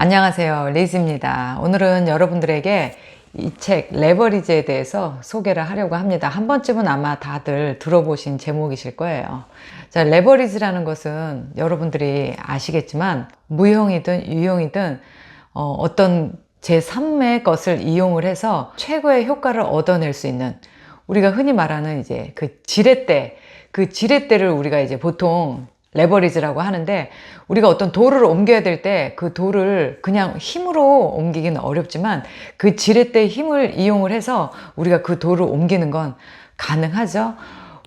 안녕하세요. 리즈입니다. 오늘은 여러분들에게 이 책 레버리지에 대해서 소개를 하려고 합니다. 한 번쯤은 아마 다들 들어보신 제목이실 거예요. 자, 레버리지라는 것은 여러분들이 아시겠지만 무형이든 유형이든 어, 어떤 제3의 것을 이용을 해서 최고의 효과를 얻어낼 수 있는 우리가 흔히 말하는 이제 그 지렛대, 그 지렛대를 우리가 이제 보통 레버리지라고 하는데 우리가 어떤 돌을 옮겨야 될 때 그 돌을 그냥 힘으로 옮기기는 어렵지만 그 지렛대의 힘을 이용을 해서 우리가 그 돌을 옮기는 건 가능하죠.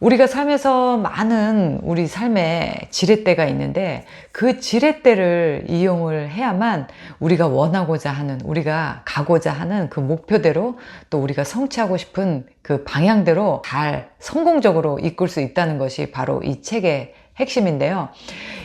우리가 삶에서 많은 우리 삶에 지렛대가 있는데 그 지렛대를 이용을 해야만 우리가 원하고자 하는 우리가 가고자 하는 그 목표대로 또 우리가 성취하고 싶은 그 방향대로 잘 성공적으로 이끌 수 있다는 것이 바로 이 책의 핵심인데요.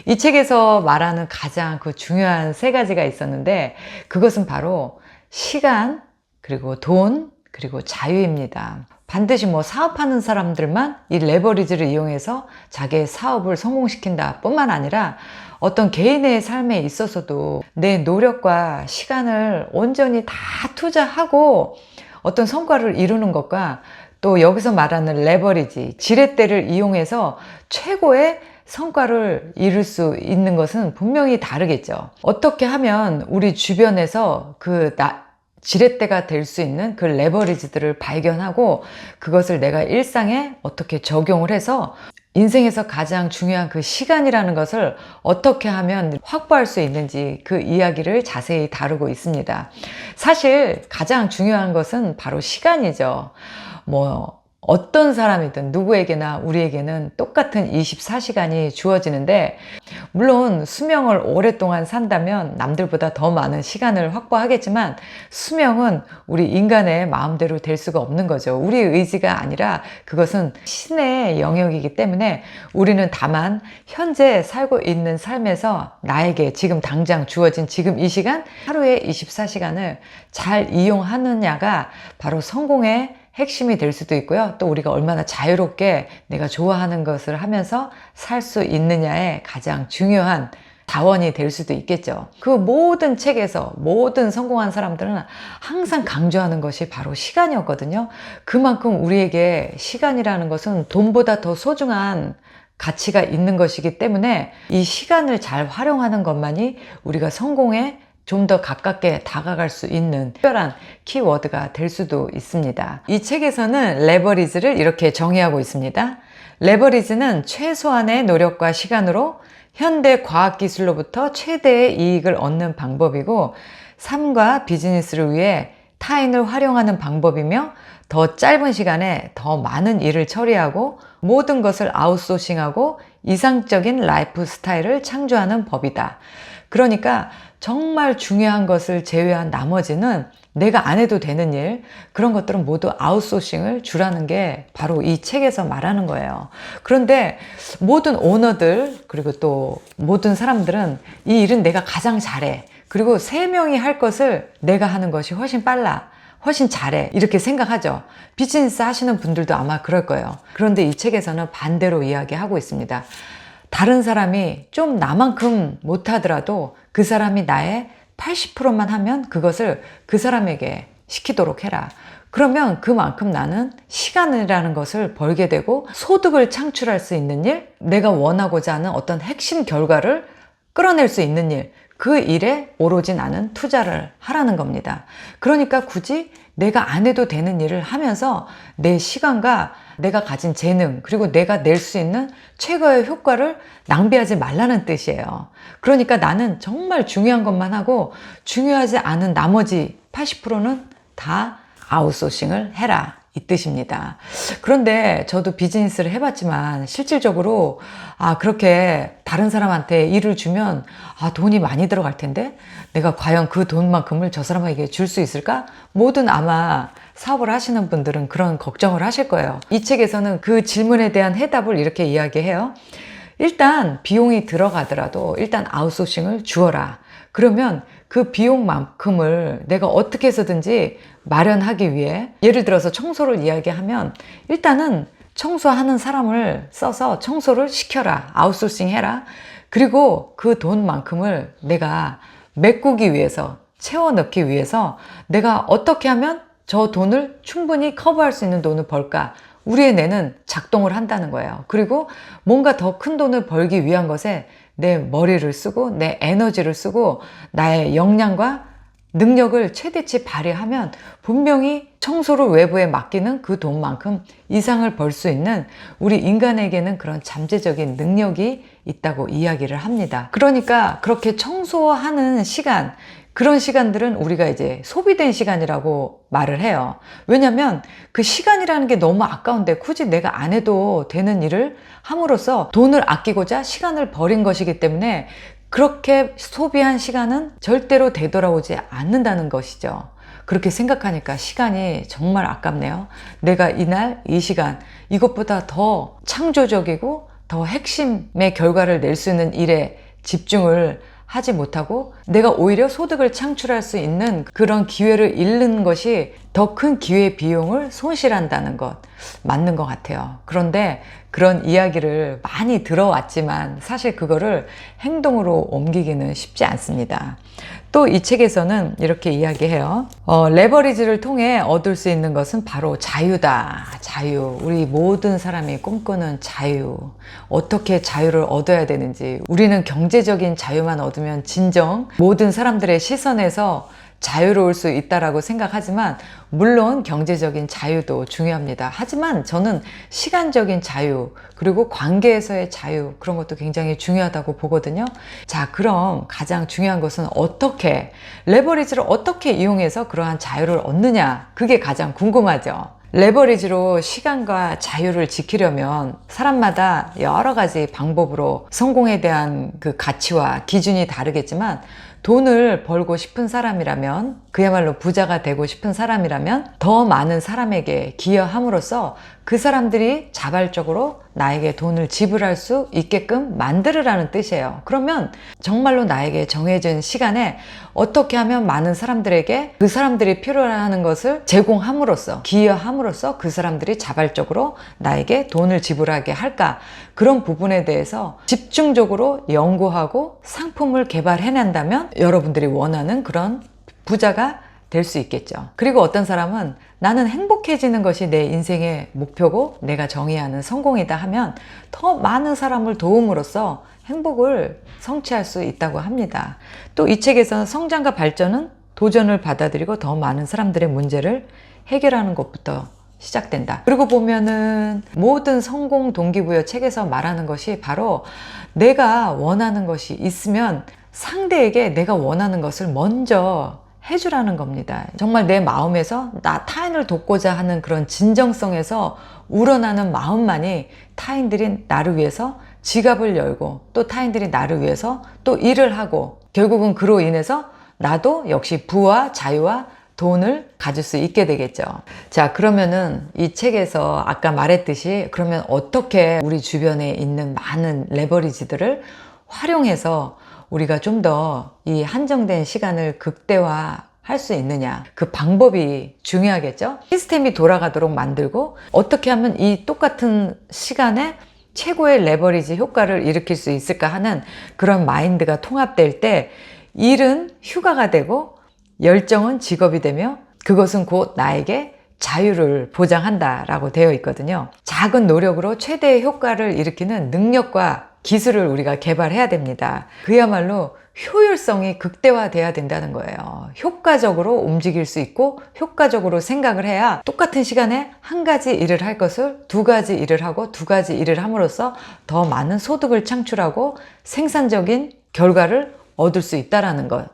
이 책에서 말하는 가장 그 중요한 세 가지가 있었는데 그것은 바로 시간, 그리고 돈, 그리고 자유입니다. 반드시 뭐 사업하는 사람들만 이 레버리지를 이용해서 자기의 사업을 성공시킨다 뿐만 아니라 어떤 개인의 삶에 있어서도 내 노력과 시간을 온전히 다 투자하고 어떤 성과를 이루는 것과 또 여기서 말하는 레버리지, 지렛대를 이용해서 최고의 성과를 이룰 수 있는 것은 분명히 다르겠죠. 어떻게 하면 우리 주변에서 그 나, 지렛대가 될 수 있는 그 레버리지들을 발견하고 그것을 내가 일상에 어떻게 적용을 해서 인생에서 가장 중요한 그 시간이라는 것을 어떻게 하면 확보할 수 있는지 그 이야기를 자세히 다루고 있습니다. 사실 가장 중요한 것은 바로 시간이죠. 뭐, 어떤 사람이든 누구에게나 우리에게는 똑같은 24시간이 주어지는데, 물론 수명을 오랫동안 산다면 남들보다 더 많은 시간을 확보하겠지만, 수명은 우리 인간의 마음대로 될 수가 없는 거죠. 우리 의지가 아니라 그것은 신의 영역이기 때문에 우리는 다만 현재 살고 있는 삶에서 나에게 지금 당장 주어진 지금 이 시간, 하루에 24시간을 잘 이용하느냐가 바로 성공의 핵심이 될 수도 있고요. 또 우리가 얼마나 자유롭게 내가 좋아하는 것을 하면서 살 수 있느냐의 가장 중요한 자원이 될 수도 있겠죠. 그 모든 책에서 모든 성공한 사람들은 항상 강조하는 것이 바로 시간이었거든요. 그만큼 우리에게 시간이라는 것은 돈보다 더 소중한 가치가 있는 것이기 때문에 이 시간을 잘 활용하는 것만이 우리가 성공에 좀 더 가깝게 다가갈 수 있는 특별한 키워드가 될 수도 있습니다. 이 책에서는 레버리지를 이렇게 정의하고 있습니다. 레버리지는 최소한의 노력과 시간으로 현대 과학기술로부터 최대의 이익을 얻는 방법이고 삶과 비즈니스를 위해 타인을 활용하는 방법이며 더 짧은 시간에 더 많은 일을 처리하고 모든 것을 아웃소싱하고 이상적인 라이프 스타일을 창조하는 법이다. 그러니까 정말 중요한 것을 제외한 나머지는 내가 안 해도 되는 일, 그런 것들은 모두 아웃소싱을 주라는 게 바로 이 책에서 말하는 거예요. 그런데 모든 오너들, 그리고 또 모든 사람들은 이 일은 내가 가장 잘해. 그리고 세 명이 할 것을 내가 하는 것이 훨씬 빨라. 훨씬 잘해. 이렇게 생각하죠. 비즈니스 하시는 분들도 아마 그럴 거예요. 그런데 이 책에서는 반대로 이야기하고 있습니다. 다른 사람이 좀 나만큼 못하더라도 그 사람이 나의 80%만 하면 그것을 그 사람에게 시키도록 해라. 그러면 그만큼 나는 시간이라는 것을 벌게 되고 소득을 창출할 수 있는 일, 내가 원하고자 하는 어떤 핵심 결과를 끌어낼 수 있는 일, 그 일에 오로지 나는 투자를 하라는 겁니다. 그러니까 굳이 내가 안 해도 되는 일을 하면서 내 시간과 내가 가진 재능, 그리고 내가 낼 수 있는 최고의 효과를 낭비하지 말라는 뜻이에요. 그러니까 나는 정말 중요한 것만 하고 중요하지 않은 나머지 80%는 다 아웃소싱을 해라. 이 뜻입니다. 그런데 저도 비즈니스를 해봤지만 실질적으로 아 그렇게 다른 사람한테 일을 주면 아 돈이 많이 들어갈 텐데 내가 과연 그 돈만큼을 저 사람에게 줄 수 있을까? 모든 아마 사업을 하시는 분들은 그런 걱정을 하실 거예요. 이 책에서는 그 질문에 대한 해답을 이렇게 이야기해요. 일단 비용이 들어가더라도 일단 아웃소싱을 주어라. 그러면 그 비용만큼을 내가 어떻게 해서든지 마련하기 위해 예를 들어서 청소를 이야기하면 일단은 청소하는 사람을 써서 청소를 시켜라. 아웃소싱 해라. 그리고 그 돈만큼을 내가 메꾸기 위해서, 채워 넣기 위해서 내가 어떻게 하면 저 돈을 충분히 커버할 수 있는 돈을 벌까? 우리의 뇌는 작동을 한다는 거예요. 그리고 뭔가 더 큰 돈을 벌기 위한 것에 내 머리를 쓰고 내 에너지를 쓰고 나의 역량과 능력을 최대치 발휘하면 분명히 청소를 외부에 맡기는 그 돈만큼 이상을 벌 수 있는 우리 인간에게는 그런 잠재적인 능력이 있다고 이야기를 합니다. 그러니까 그렇게 청소하는 시간, 그런 시간들은 우리가 이제 소비된 시간이라고 말을 해요. 왜냐면 그 시간이라는 게 너무 아까운데 굳이 내가 안 해도 되는 일을 함으로써 돈을 아끼고자 시간을 버린 것이기 때문에 그렇게 소비한 시간은 절대로 되돌아오지 않는다는 것이죠. 그렇게 생각하니까 시간이 정말 아깝네요. 내가 이날 이 시간 이것보다 더 창조적이고 더 핵심의 결과를 낼 수 있는 일에 집중을 하지 못하고 내가 오히려 소득을 창출할 수 있는 그런 기회를 잃는 것이 더 큰 기회 비용을 손실한다는 것 맞는 것 같아요. 그런데 그런 이야기를 많이 들어왔지만 사실 그거를 행동으로 옮기기는 쉽지 않습니다. 또 이 책에서는 이렇게 이야기해요. 어, 레버리지를 통해 얻을 수 있는 것은 바로 자유다. 자유. 우리 모든 사람이 꿈꾸는 자유. 어떻게 자유를 얻어야 되는지. 우리는 경제적인 자유만 얻으면 진정 모든 사람들의 시선에서 자유로울 수 있다라고 생각하지만 물론 경제적인 자유도 중요합니다. 하지만 저는 시간적인 자유 그리고 관계에서의 자유 그런 것도 굉장히 중요하다고 보거든요. 자, 그럼 가장 중요한 것은 어떻게 레버리지를 어떻게 이용해서 그러한 자유를 얻느냐 그게 가장 궁금하죠. 레버리지로 시간과 자유를 지키려면 사람마다 여러 가지 방법으로 성공에 대한 그 가치와 기준이 다르겠지만 돈을 벌고 싶은 사람이라면 그야말로 부자가 되고 싶은 사람이라면 더 많은 사람에게 기여함으로써 그 사람들이 자발적으로 나에게 돈을 지불할 수 있게끔 만들으라는 뜻이에요. 그러면 정말로 나에게 정해진 시간에 어떻게 하면 많은 사람들에게 그 사람들이 필요하는 것을 제공함으로써 기여함으로써 그 사람들이 자발적으로 나에게 돈을 지불하게 할까 그런 부분에 대해서 집중적으로 연구하고 상품을 개발해낸다면 여러분들이 원하는 그런 부자가 될수 있겠죠. 그리고 어떤 사람은 나는 행복해지는 것이 내 인생의 목표고 내가 정의하는 성공이다 하면 더 많은 사람을 도움으로써 행복을 성취할 수 있다고 합니다. 또 이 책에서는 성장과 발전은 도전을 받아들이고 더 많은 사람들의 문제를 해결하는 것부터 시작된다. 그리고 보면은 모든 성공 동기부여 책에서 말하는 것이 바로 내가 원하는 것이 있으면 상대에게 내가 원하는 것을 먼저 해주라는 겁니다. 정말 내 마음에서 나 타인을 돕고자 하는 그런 진정성에서 우러나는 마음만이 타인들이 나를 위해서 지갑을 열고 또 타인들이 나를 위해서 또 일을 하고 결국은 그로 인해서 나도 역시 부와 자유와 돈을 가질 수 있게 되겠죠. 자, 그러면은 이 책에서 아까 말했듯이 그러면 어떻게 우리 주변에 있는 많은 레버리지들을 활용해서 우리가 좀 더 이 한정된 시간을 극대화 할 수 있느냐. 그 방법이 중요하겠죠? 시스템이 돌아가도록 만들고 어떻게 하면 이 똑같은 시간에 최고의 레버리지 효과를 일으킬 수 있을까 하는 그런 마인드가 통합될 때 일은 휴가가 되고 열정은 직업이 되며 그것은 곧 나에게 자유를 보장한다라고 되어 있거든요. 작은 노력으로 최대의 효과를 일으키는 능력과 기술을 우리가 개발해야 됩니다. 그야말로 효율성이 극대화돼야 된다는 거예요. 효과적으로 움직일 수 있고 효과적으로 생각을 해야 똑같은 시간에 한 가지 일을 할 것을 두 가지 일을 하고 두 가지 일을 함으로써 더 많은 소득을 창출하고 생산적인 결과를 얻을 수 있다라는 것.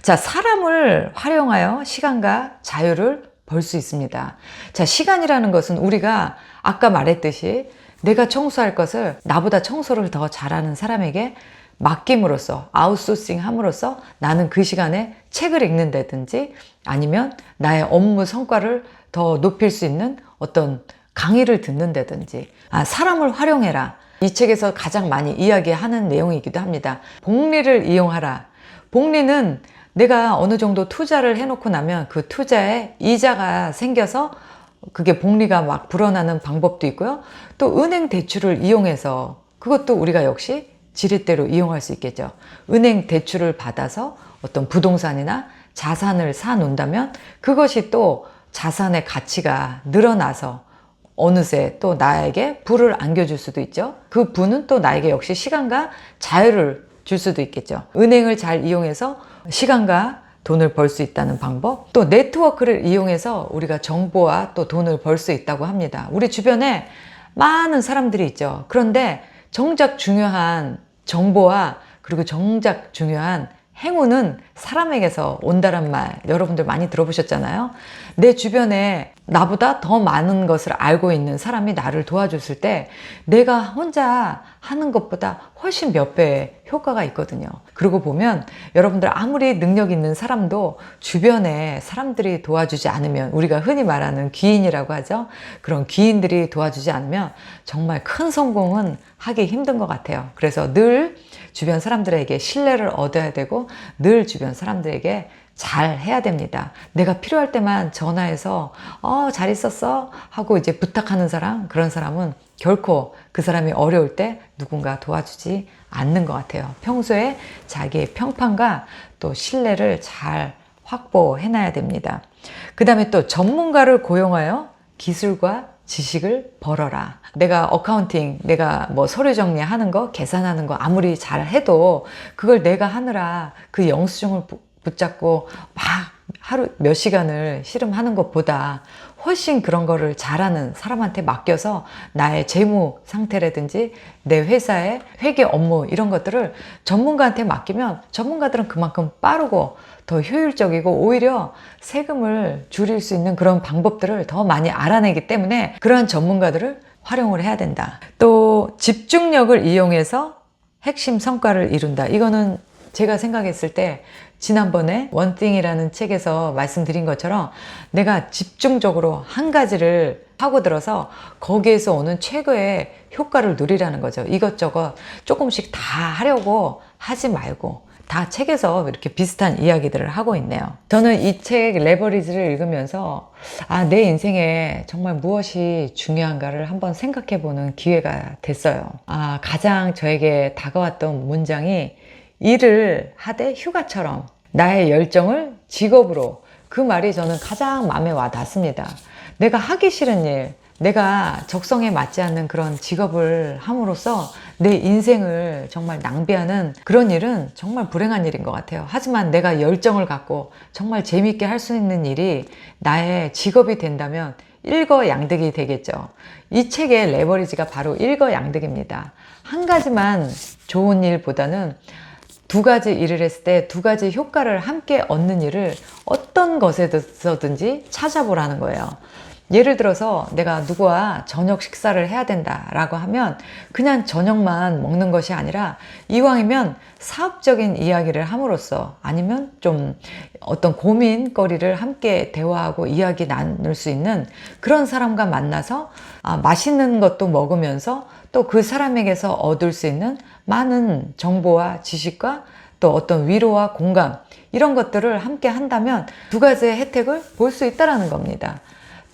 자, 사람을 활용하여 시간과 자유를 벌 수 있습니다. 자, 시간이라는 것은 우리가 아까 말했듯이 내가 청소할 것을 나보다 청소를 더 잘하는 사람에게 맡김으로써 아웃소싱 함으로써 나는 그 시간에 책을 읽는다든지 아니면 나의 업무 성과를 더 높일 수 있는 어떤 강의를 듣는다든지 아, 사람을 활용해라. 이 책에서 가장 많이 이야기하는 내용이기도 합니다. 복리를 이용하라. 복리는 내가 어느 정도 투자를 해놓고 나면 그 투자에 이자가 생겨서 그게 복리가 막 불어나는 방법도 있고요. 또 은행 대출을 이용해서 그것도 우리가 역시 지렛대로 이용할 수 있겠죠. 은행 대출을 받아서 어떤 부동산이나 자산을 사 놓는다면 그것이 또 자산의 가치가 늘어나서 어느새 또 나에게 부를 안겨줄 수도 있죠. 그 부는 또 나에게 역시 시간과 자유를 줄 수도 있겠죠. 은행을 잘 이용해서 시간과 돈을 벌 수 있다는 방법. 또 네트워크를 이용해서 우리가 정보와 또 돈을 벌 수 있다고 합니다. 우리 주변에 많은 사람들이 있죠. 그런데 정작 중요한 정보와 그리고 정작 중요한 행운은 사람에게서 온다란 말 여러분들 많이 들어보셨잖아요. 내 주변에 나보다 더 많은 것을 알고 있는 사람이 나를 도와줬을 때 내가 혼자 하는 것보다 훨씬 몇 배의 효과가 있거든요. 그러고 보면 여러분들 아무리 능력 있는 사람도 주변에 사람들이 도와주지 않으면 우리가 흔히 말하는 귀인이라고 하죠. 그런 귀인들이 도와주지 않으면 정말 큰 성공은 하기 힘든 것 같아요. 그래서 늘 주변 사람들에게 신뢰를 얻어야 되고 늘 주변 사람들에게 잘 해야 됩니다. 내가 필요할 때만 전화해서 어, 잘 있었어? 하고 이제 부탁하는 사람, 그런 사람은 결코 그 사람이 어려울 때 누군가 도와주지 않는 것 같아요. 평소에 자기의 평판과 또 신뢰를 잘 확보해 놔야 됩니다. 그 다음에 또 전문가를 고용하여 기술과 지식을 벌어라. 내가 어카운팅, 내가 뭐 서류 정리하는 거, 계산하는 거 아무리 잘 해도 그걸 내가 하느라 그 영수증을 붙잡고 막 하루 몇 시간을 씨름하는 것보다 훨씬 그런 거를 잘하는 사람한테 맡겨서 나의 재무 상태라든지 내 회사의 회계 업무 이런 것들을 전문가한테 맡기면 전문가들은 그만큼 빠르고 더 효율적이고 오히려 세금을 줄일 수 있는 그런 방법들을 더 많이 알아내기 때문에 그러한 전문가들을 활용을 해야 된다. 또 집중력을 이용해서 핵심 성과를 이룬다. 이거는 제가 생각했을 때 지난번에 원띵이라는 책에서 말씀드린 것처럼 내가 집중적으로 한 가지를 하고 들어서 거기에서 오는 최고의 효과를 누리라는 거죠. 이것저것 조금씩 다 하려고 하지 말고 다 책에서 이렇게 비슷한 이야기들을 하고 있네요. 저는 이 책 레버리지를 읽으면서 아, 내 인생에 정말 무엇이 중요한가를 한번 생각해 보는 기회가 됐어요. 아, 가장 저에게 다가왔던 문장이 일을 하되 휴가처럼 나의 열정을 직업으로 그 말이 저는 가장 마음에 와 닿습니다. 내가 하기 싫은 일, 내가 적성에 맞지 않는 그런 직업을 함으로써 내 인생을 정말 낭비하는 그런 일은 정말 불행한 일인 것 같아요. 하지만 내가 열정을 갖고 정말 재미있게 할 수 있는 일이 나의 직업이 된다면 일거양득이 되겠죠. 이 책의 레버리지가 바로 일거양득입니다. 한 가지만 좋은 일보다는 두 가지 일을 했을 때 두 가지 효과를 함께 얻는 일을 어떤 것에서든지 찾아보라는 거예요. 예를 들어서 내가 누구와 저녁 식사를 해야 된다라고 하면 그냥 저녁만 먹는 것이 아니라 이왕이면 사업적인 이야기를 함으로써 아니면 좀 어떤 고민거리를 함께 대화하고 이야기 나눌 수 있는 그런 사람과 만나서 아, 맛있는 것도 먹으면서 또 그 사람에게서 얻을 수 있는 많은 정보와 지식과 또 어떤 위로와 공감 이런 것들을 함께 한다면 두 가지의 혜택을 볼 수 있다라는 겁니다.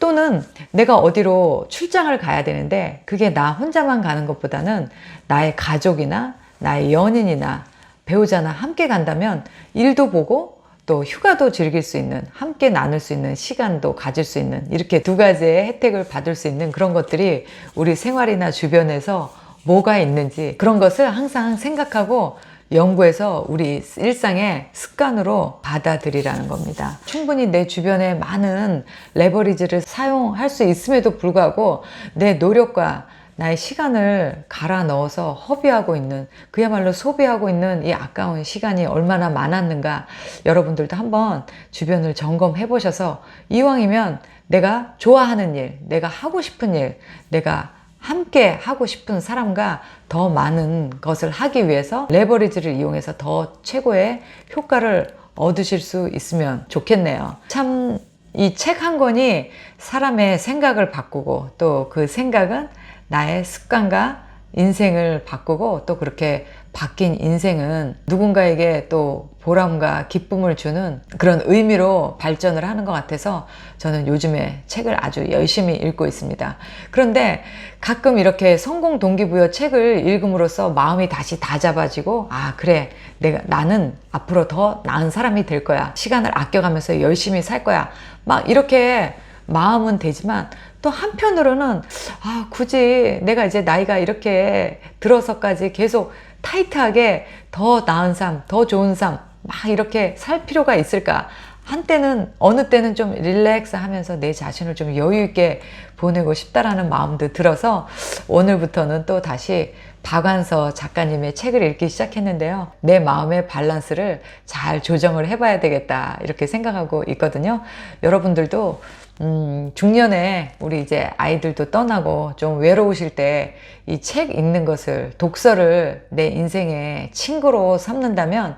또는 내가 어디로 출장을 가야 되는데 그게 나 혼자만 가는 것보다는 나의 가족이나 나의 연인이나 배우자나 함께 간다면 일도 보고 또 휴가도 즐길 수 있는 함께 나눌 수 있는 시간도 가질 수 있는 이렇게 두 가지의 혜택을 받을 수 있는 그런 것들이 우리 생활이나 주변에서 뭐가 있는지 그런 것을 항상 생각하고 연구해서 우리 일상의 습관으로 받아들이라는 겁니다. 충분히 내 주변에 많은 레버리지를 사용할 수 있음에도 불구하고 내 노력과 나의 시간을 갈아 넣어서 허비하고 있는 그야말로 소비하고 있는 이 아까운 시간이 얼마나 많았는가 여러분들도 한번 주변을 점검해 보셔서 이왕이면 내가 좋아하는 일, 내가 하고 싶은 일, 내가 함께 하고 싶은 사람과 더 많은 것을 하기 위해서 레버리지를 이용해서 더 최고의 효과를 얻으실 수 있으면 좋겠네요. 참 이 책 한 권이 사람의 생각을 바꾸고 또 그 생각은 나의 습관과 인생을 바꾸고 또 그렇게 바뀐 인생은 누군가에게 또 보람과 기쁨을 주는 그런 의미로 발전을 하는 것 같아서 저는 요즘에 책을 아주 열심히 읽고 있습니다. 그런데 가끔 이렇게 성공 동기부여 책을 읽음으로써 마음이 다시 다잡아지고 아 그래 내가 나는 앞으로 더 나은 사람이 될 거야 시간을 아껴가면서 열심히 살 거야 막 이렇게 마음은 되지만 또 한편으로는 아 굳이 내가 이제 나이가 이렇게 들어서까지 계속 타이트하게 더 나은 삶, 더 좋은 삶 막 이렇게 살 필요가 있을까? 한때는 어느 때는 좀 릴렉스 하면서 내 자신을 좀 여유 있게 보내고 싶다라는 마음도 들어서 오늘부터는 또 다시 박완서 작가님의 책을 읽기 시작했는데요. 내 마음의 밸런스를 잘 조정을 해봐야 되겠다 이렇게 생각하고 있거든요. 여러분들도 음, 중년에 우리 이제 아이들도 떠나고 좀 외로우실 때 이 책 읽는 것을 독서를 내 인생의 친구로 삼는다면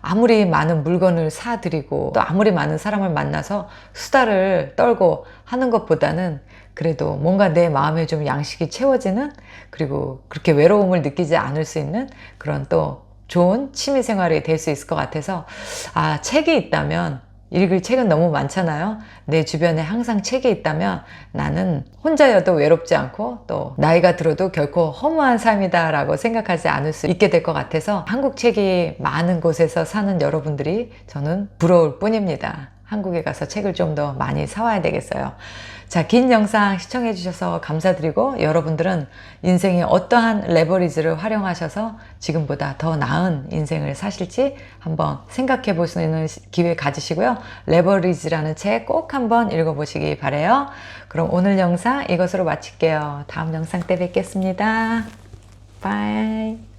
아무리 많은 물건을 사드리고 또 아무리 많은 사람을 만나서 수다를 떨고 하는 것보다는 그래도 뭔가 내 마음에 좀 양식이 채워지는 그리고 그렇게 외로움을 느끼지 않을 수 있는 그런 또 좋은 취미 생활이 될 수 있을 것 같아서 아 책이 있다면 읽을 책은 너무 많잖아요. 내 주변에 항상 책이 있다면 나는 혼자여도 외롭지 않고 또 나이가 들어도 결코 허무한 삶이다 라고 생각하지 않을 수 있게 될 것 같아서 한국 책이 많은 곳에서 사는 여러분들이 저는 부러울 뿐입니다. 한국에 가서 책을 좀 더 많이 사와야 되겠어요. 자, 긴 영상 시청해 주셔서 감사드리고 여러분들은 인생의 어떠한 레버리지를 활용하셔서 지금보다 더 나은 인생을 사실지 한번 생각해 보시는 기회 가지시고요. 레버리지라는 책 꼭 한번 읽어보시기 바래요. 그럼 오늘 영상 이것으로 마칠게요. 다음 영상 때 뵙겠습니다. 바이.